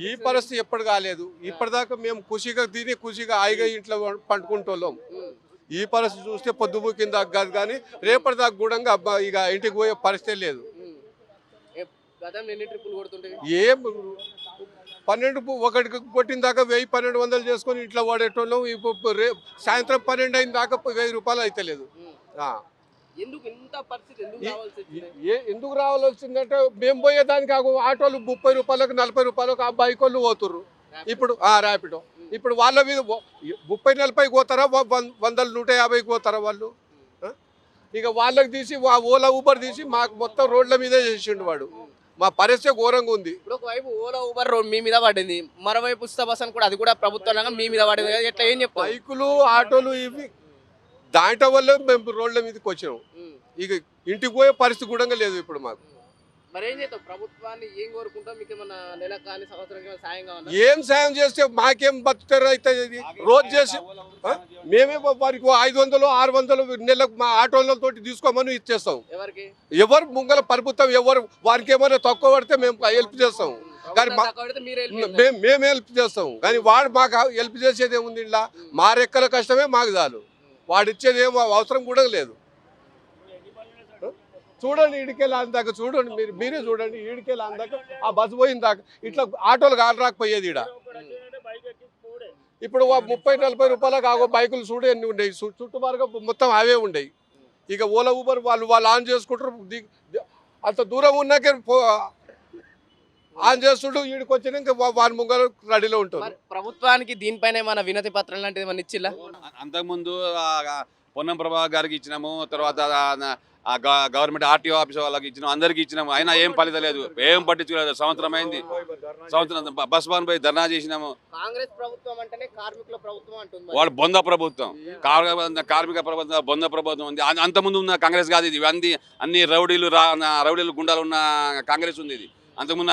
ఈ? పరిస్థితి ఎప్పుడు కాలేదు ఇప్పటిదాకా మేము ఖుషిగా తిని ఖుషిగా హాయిగా ఇంట్లో పండుకుంటోళ్ళం ఉమ్. ఈ పరిస్థితి చూస్తే పొద్దుపు కింద కాదు కానీ రేపటిదాకా కూడా అబ్బా ఇక ఇంటికి పోయే పరిస్థితి లేదు. ఏ- పన్నెండు ఒకటికి కొట్టిన దాకా వెయ్యి పన్నెండు వందలు చేసుకొని ఇంట్లో వాడేటోళ్ళం ఇప్పుడు సాయంత్రం పన్నెండు అయిన దాకా వెయ్యి రూపాయలు అయితలేదు ఆ. ఎందుకు ఇంత పరిస్థితి? ఎందుకు రావాల్సి వచ్చింది? ఏ ఎందుకు మేము పోయేదానికి ఆటోలు ముప్పై రూపాయలకు నలభై రూపాయలకు ఆ బైక్ వాళ్ళు పోతుర్రు. ఇప్పుడు ఆ ర్యాపిడో ఇప్పుడు వాళ్ళ మీద ముప్పై నలభై పోతారా? వందలు నూట యాభైకి పోతారా వాళ్ళు? ఆ? ఇక వాళ్ళకి తీసి ఓలా ఊబర్ తీసి మాకు మొత్తం రోడ్ల మీదే చేసిండు వాడు. మా పరిస్థితి ఘోరంగా ఉంది. ఇప్పుడు ఒకవైపు ఓలా ఊబర్ రోడ్ మీ మీద పడింది. మరోవైపు ఉచిత బస్ అని కూడా అది కూడా ప్రభుత్వం మీ మీద పడింది. ఎట్లా ఏం చెప్తావు? బైకులు ఆటోలు ఇవి దాంట్లో వల్లే మేము రోడ్ల మీదకి వచ్చినాం. ఉమ్. ఇక ఇంటికి పోయే పరిస్థితి కూడా లేదు ఇప్పుడు మాకు. మరి ఏం చేస్తావు? ప్రభుత్వాన్ని ఏం కోరుకుంటావు? మీకు ఏమన్నా నెల కానీ సంవత్సరం కానీ సాయం కావాలా? ఏం సాయం చేస్తే మాకేం బతుకుతారు అయితే ఇది. రోజు చేసి? మేమే వారికి ఐదు వందలు ఆరు వందలు నెలకు మా ఆటోలతో తీసుకోమని ఇచ్చేస్తాం. ఎవరికి? ఎవరు ముంగల పరుపుతాం ఎవరు వారికి ఏమైనా తక్కువ పడితే మేము హెల్ప్ చేస్తాం. కానీ మేము హెల్ప్ చేస్తాం. కానీ వాడు మాకు హెల్ప్ చేసేది ఏముంది ఇలా మా రెక్కల కష్టమే మాకు చాలు. వాడిచ్చేది ఏం అవసరం కూడా లేదు. చూడండి ఈడికెళ్ళి అందాక చూడండి మీరు మీరే చూడండి ఈడికెళ్ళి దాకా ఆ బస్సు పోయిన దాకా ఇట్లా ఆటోలు కాలు రాకపోయేది ఈడ. ఇప్పుడు వా- ముప్పై నలభై రూపాయలకు ఆగో బైకులు చూడు ఎన్ని ఉండేవి చుట్టుమార్గం మొత్తం అవే ఉండేవి ఇక ఓలా ఊబర్ వాళ్ళు వాళ్ళు ఆన్ చేసుకుంటారు అంత దూరం ఉన్నాకే ఆన్ చేస్తుంటూ ఈడికి వచ్చినాక వా- వాని ముంగల రెడీలో ఉంటారు మరి ప్రభుత్వానికి దీనిపైన ఏమైనా వినతి పత్రం లాంటిది ఏమైనా ఇచ్చిల్లా? అంతకుముందు పొన్నం ప్రభా గారికి ఇచ్చినాము తర్వాత గవర్నమెంట్ ఆర్టీఓ ఆఫీస్ వాళ్ళకి ఇచ్చినాము అందరికి ఇచ్చినాము అయినా ఏం ఫలితం లేదు ఏం పట్టించుకోలేదు సంవత్సరం అయింది. సంవత్సరం బస్ బాన్ పోయి ధర్నా చేసినాము. కాంగ్రెస్ ప్రభుత్వం అంటేనే కార్మికుల ప్రభుత్వం అంటుంది. వాళ్ళు బొంద ప్రభుత్వం. కార్- కార్మిక ప్రభుత్వం బొంద ప్రభుత్వం ఉంది. అంతకుముందు ఉన్న కాంగ్రెస్ కాదు ఇది. అన్ని అన్ని రౌడీలు రౌడీలు గుండాలు ఉన్న కాంగ్రెస్ ఉంది ఇది. అంతకుముందు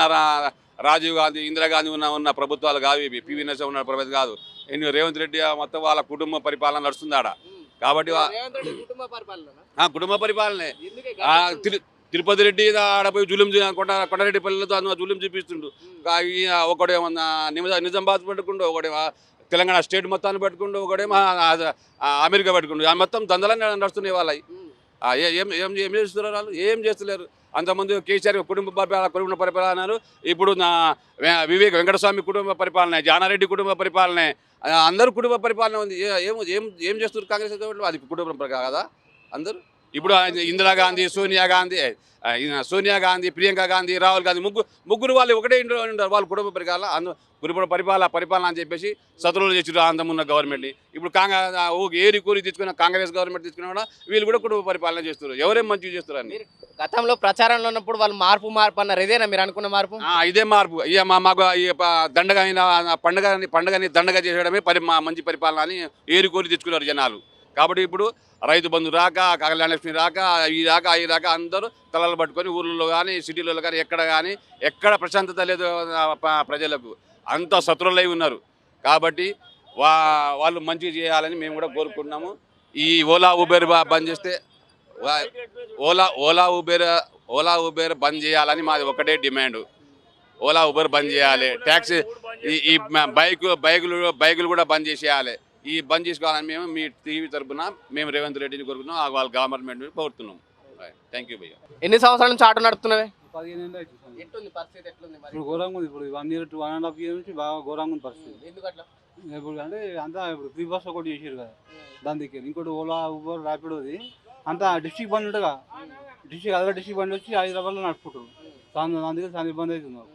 రాజీవ్ గాంధీ ఇందిరాగాంధీ ఉన్న ఉన్న ప్రభుత్వాలు కాదు ఇవి. పివి నరసింహ ఉన్న ప్రభుత్వం కాదు. ఎన్ని రేవంత్ రెడ్డి మొత్తం వాళ్ళ కుటుంబ పరిపాలన నడుస్తుంది ఆడ కాబట్టి కుటుంబ పరిపాలన. తిరుపతి రెడ్డి ఆడ పోయి జులుం కొండ కొండారెడ్డి పల్లెలతో అందులో జులుం చూపిస్తుండు. ఒకడేమో నిజామాబాద్ పట్టుకుండు ఒకడేమో తెలంగాణ స్టేట్ మొత్తాన్ని ఒకడేమో ఆ- ఆ అమెరికా పట్టుకుండు. ఆ మొత్తం దందలన్నీ నడుస్తున్నాయి వాళ్ళవి ఏం ఏం ఏం చేస్తున్నారు వాళ్ళు? ఏం చేస్తలేరు? అంతకుముందు కేసీఆర్ కుటుంబ పరిపాలన కుటుంబ పరిపాలన అన్నారు ఇప్పుడు నా వివేక్ వెంకటస్వామి కుటుంబ పరిపాలన జానారెడ్డి కుటుంబ పరిపాలన అందరూ కుటుంబ పరిపాలన ఉంది. ఏం ఏం ఏం చేస్తున్నారు కాంగ్రెస్ గవర్నమెంట్ అది కుటుంబ కదా అందరూ? ఇప్పుడు ఇందిరాగాంధీ సోనియా గాంధీ సోనియా గాంధీ ప్రియాంక గాంధీ రాహుల్ గాంధీ ముగ్గురు ముగ్గురు వాళ్ళు ఒకటే ఇంట్లో ఉంటారు వాళ్ళు కుటుంబ పరిపాలన అందు కుటుంబ పరిపాలన పరిపాలన అని చెప్పేసి సతులు చేసారు అందమున్న గవర్నమెంట్ని. ఇప్పుడు కాంగ్రెస్ ఏరి కూరి తీసుకున్న కాంగ్రెస్ గవర్నమెంట్ తీసుకున్నా కూడా వీళ్ళు కూడా కుటుంబ పరిపాలన చేస్తున్నారు ఎవరేం మంచిగా చేస్తారు అని? గతంలో ప్రచారంలో ఉన్నప్పుడు వాళ్ళు మార్పు మార్పు అన్నారు. ఇదేనా మీరు అనుకున్న మార్పు? ఇదే మార్పు. ఇక మా మాకు దండగా అయిన పండగ పండగని దండగా చేసడమే పరి మంచి పరిపాలన అని ఏరి కోరి తెచ్చుకున్నారు జనాలు. కాబట్టి ఇప్పుడు రైతు బంధు రాక కళ్యాణలక్ష్మి రాక ఈ రాక ఈ రాక అందరూ తలలు పట్టుకొని ఊర్లలో కానీ సిటీలలో కానీ ఎక్కడ కానీ ఎక్కడ ప్రశాంతత లేదు ప్రజలకు. అంత శత్రులై ఉన్నారు. కాబట్టి వా వాళ్ళు మంచిగా చేయాలని మేము కూడా కోరుకుంటున్నాము. ఈ ఓలా ఉబేర్ బంద్ చేస్తే ఓలా ఓలా ఉబేర్ ఓలా ఉబేర్ బంద్ చేయాలని మాది ఒకటే డిమాండ్. ఓలా ఉబేర్ బంద్ చేయాలి. ట్యాక్సీ ఈ ఈ బైక్ బైకులు బైకులు కూడా బంద్ చేసేయాలి. ఈ బంద్ చేసుకోవాలని మేము మీ టీవీ తరపున మేము రేవంత్ రెడ్డిని కోరుకున్నాం వాళ్ళ గవర్నమెంట్ కోరుతున్నాం. థ్యాంక్ యూ భయ్యా. ఎన్ని సంవత్సరాల నుంచి ఆటో నడుపుతున్నవే పదిహేను ఏళ్ళు అవుతుంది సార్. ఎట్లుంది పరిస్థితి? ఎట్లుంది మరి? ఇప్పుడు ఘోరంగా ఉంది. ఇప్పుడు one year two one and half year నుంచి బాగా ఘోరంగా ఉంది పరిస్థితి. ఎందుకు అట్లా? ఇప్పుడు అంటే అంతా ఇప్పుడు ఫ్రీ బస్ ఒకటి చేసారు కదా. దాని దగ్గర ఇంకోటి ఓలా ఊబర్ ర్యాపిడోది అంతా డిస్టిక్ బండి ఉంటుందిగా డిస్టిక్ అదే డిస్టిక్ బండి వచ్చి హైదరాబాద్లో నడుపుకుంటారు దాని దాని దగ్గర చాలా ఇబ్బంది అవుతుంది మాకు.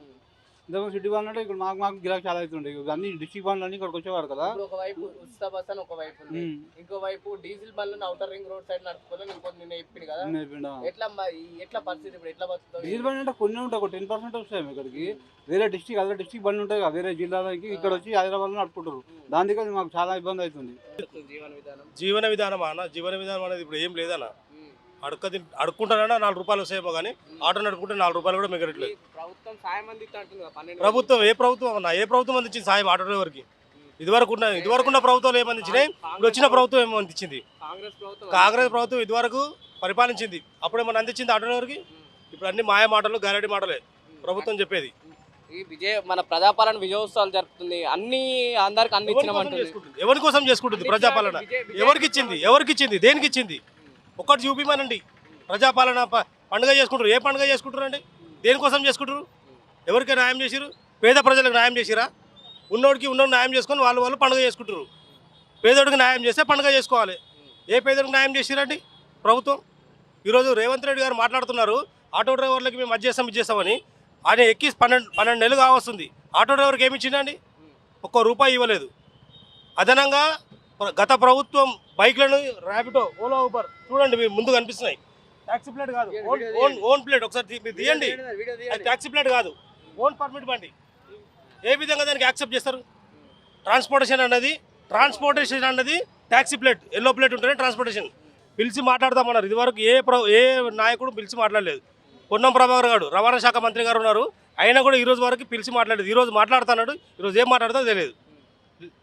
ఇంతకుముందు సిటీ బండి అంటే ఇక్కడ మాకు మాకు గిరాక్ చాలా అవుతుండే. అన్ని డిస్టిక్ బండ్లు అన్ని ఇక్కడికి వచ్చేవారు కదా. ఇప్పుడు ఒకవైపు ఉచిత బస్ అని ఒకవైపు ఉంది. ఇంకోవైపు డీజిల్ బండ్లను అవుటర్ రింగ్ రోడ్ సైడ్ నడుపుకోవాలని నిన్న చెప్పింది కదా? ఎట్లా మరి ఎట్లా పరిస్థితి ఇప్పుడు? ఎట్లా బతుకుతావు డీజిల్ బండి అంటే కొన్ని ఉంటాయి ఒక టెన్ పర్సెంట్ వస్తాయి ఇక్కడికి. వేరే డిస్టిక్ అదే డిస్టిక్ బండి ఉంటాయి కదా వేరే జిల్లాలకి ఇక్కడ వచ్చి హైదరాబాద్లో నడుపుకుంటారు. దాని దగ్గర మాకు చాలా ఇబ్బంది అవుతుంది. జీవన విధానం. జీవన విధానం అన్న? జీవన విధానం అనేది ఇప్పుడు ఏం లేదన్న. అడుక్క తిన్- అడుక్కుంటానన్నా నాలుగు రూపాయలు వస్తాయేమో కానీ ఆటో నడుపుకుంటే నాలుగు రూపాయలు కూడా మిగలట్లేదు. ప్రభుత్వం సాయం ఏ ప్రభుత్వం అన్న ఏ ప్రభుత్వం అందించింది సాయం ఆటో డ్రైవర్కి? ఇదివరకు ఉన్న ఇదివరకు ఉన్న ప్రభుత్వాలు ఏమందించినాయి ఇప్పుడు వచ్చిన ప్రభుత్వం. ఏమో అందించింది? కాంగ్రెస్ ప్రభుత్వం ఇదివరకు పరిపాలించింది. అప్పుడు ఏమన్నా అందించింది ఆటో డ్రైవర్కి? ఇప్పుడు అన్ని మాయ మాటలు గారడి మాటలే. ప్రభుత్వం చెప్పేది. ఈ విజయ మన ప్రజాపాలన విజయోత్సవాలు జరుపుతుంది. అన్ని అందరికి చేసుకుంటుంది? ఎవరి కోసం చేసుకుంటుంది ప్రజాపాలన? ఎవరికి ఇచ్చింది? ఎవరికి ఇచ్చింది? దేనికి ఇచ్చింది? ఒక్కటి చూపిమనండి. ప్రజాపాలన పండుగ చేసుకుంటారు. ఏ పండుగ చేసుకుంటారు అండి దేనికోసం చేసుకుంటారు? ఎవరికి న్యాయం చేసిరు పేద ప్రజలకు న్యాయం చేసిరా ఉన్నోడికి ఉన్నోడు న్యాయం చేసుకొని వాళ్ళు వాళ్ళు పండుగ చేసుకుంటారు. పేదోడికి న్యాయం చేస్తే పండుగ చేసుకోవాలి. ఏ పేదోడికి న్యాయం చేసిరండి ప్రభుత్వం. ఈరోజు రేవంత్ రెడ్డి గారు మాట్లాడుతున్నారు. ఆటో డ్రైవర్లకి మేము మధ్యస్థం ఇచ్చేస్తామని ఆయన ఎక్కి పన్నెండు పన్నెండు నెలలు కావస్తుంది. ఆటో డ్రైవర్కి ఏమి ఇచ్చిందండి ఒక్క రూపాయి ఇవ్వలేదు. అదనంగా గత ప్రభుత్వం బైక్లను ర్యాపిడో ఓలా ఊబర్ చూడండి మీరు ముందు కనిపిస్తున్నాయి ట్యాక్సీ ప్లేట్ కాదు. Own own plate. ఒకసారి మీరు తీయండి. అది ట్యాక్సీ ప్లేట్ కాదు. ఓన్ పర్మిట్ బండి. ఏ విధంగా దానికి యాక్సెప్ట్ చేస్తారు? ట్రాన్స్పోర్టేషన్ అన్నది ట్రాన్స్పోర్టేషన్ అన్నది ట్యాక్సీ ప్లేట్. ఎల్లో ప్లేట్ ఉంటేనే ట్రాన్స్పోర్టేషన్. పిలిచి మాట్లాడదామన్నారు ఇదివరకు ఏ ప్ర ఏ నాయకుడు పిలిచి మాట్లాడలేదు. పొన్నం ప్రభాకర్ గారు రవాణా శాఖ మంత్రి గారు ఉన్నారు. అయినా కూడా ఈ రోజు వరకు పిలిచి మాట్లాడలేదు. ఈ రోజు మాట్లాడుతున్నాడు ఈరోజు ఏం మాట్లాడదో తెలియదు.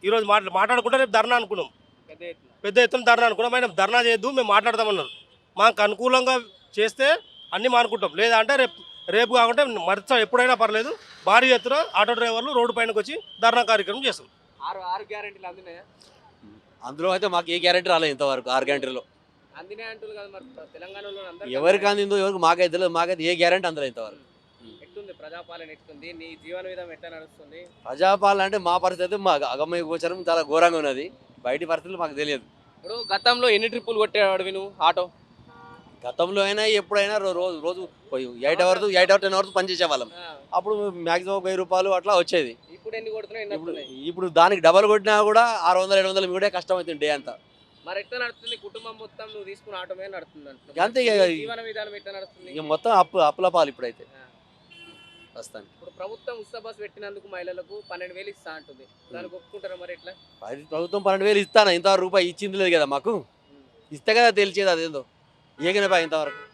ఈరోజు మాట్లా మాట్లాడుకుంటే రేపు ధర్నా అనుకున్నాం. పెద్ద ఎత్తున. పెద్ద ఎత్తున ధర్నా అనుకున్నాం. ఆయన ధర్నా చేయొద్దు మేము మాట్లాడదామన్నారు మాకు అనుకూలంగా చేస్తే అన్నీ మానుకుంటాం. లేదా అంటే రేపు రేపు కాకుంటే మరచ ఎప్పుడైనా పర్లేదు. భారీ ఎత్తున ఆటో డ్రైవర్లు రోడ్డు పైనకి వచ్చి ధర్నా కార్యక్రమం చేస్తాం ఆరు ఆరు గ్యారెంటీలు అందినాయా? అందులో అయితే మాకు ఏ గ్యారెంటీ రాలేదు ఇంతవరకు ఆరు గ్యారెంటీలో. అందినాయి అంటుంది కదా మరి తెలంగాణలో అందరికీ ఎవరికి అందిందో ఎవరికి మాకైతే మాకైతే ఏ గ్యారెంటీ అందలేదు ఇంతవరకు. ప్రజాపాలన ఎట్టుంది నీ జీవన విధానం ఎట్లా నడుస్తుంది? ప్రజాపాలన అంటే మా పరిస్థితి మా అగమ్య గోచరం చాలా ఘోరంగా ఉన్నది. బయటి పరిస్థితులు మాకు తెలియదు. ఇప్పుడు గతంలో ఎన్ని ట్రిప్పులు కొట్టేవాడు నువ్వు ఆటో? గతంలో అయినా ఎప్పుడైనా రోజు రోజు eight hours eight hour ten hours పనిచేసే వాళ్ళం అప్పుడు మాక్సిమం వెయ్యి రూపాయలు అట్లా వచ్చేది. ఇప్పుడు ఎన్ని ఇప్పుడు దానికి డబల్ కొట్టినా కూడా ఆరు వందలు ఏడు వందలు కూడా కష్టం అవుతుంది డే అంతా. మరి ఎట్లా నడుస్తుంది? కుటుంబం మొత్తం నువ్వు తీసుకున్న ఆటో మీద నడుస్తుంది అంటున్నావు. అంతే ఇక మొత్తం అప్పు అప్పుల పాలు ఇప్పుడైతే. ప్రస్తుతానికి. ఇప్పుడు ప్రభుత్వం ఉచిత బస్ పెట్టినందుకు మహిళలకు పన్నెండు వేలు ఇస్తా అంటుంది. దానికి ఒప్పుకుంటారా మరి ఎట్లా? అది ప్రభుత్వం పన్నెండు వేలు ఇస్తాను? ఇంతవరకు రూపాయి ఇచ్చింది లేదు కదా మాకు. ఇస్తే కదా తెలిసేది అదేందో. ఏగిన ఇంతవరకు.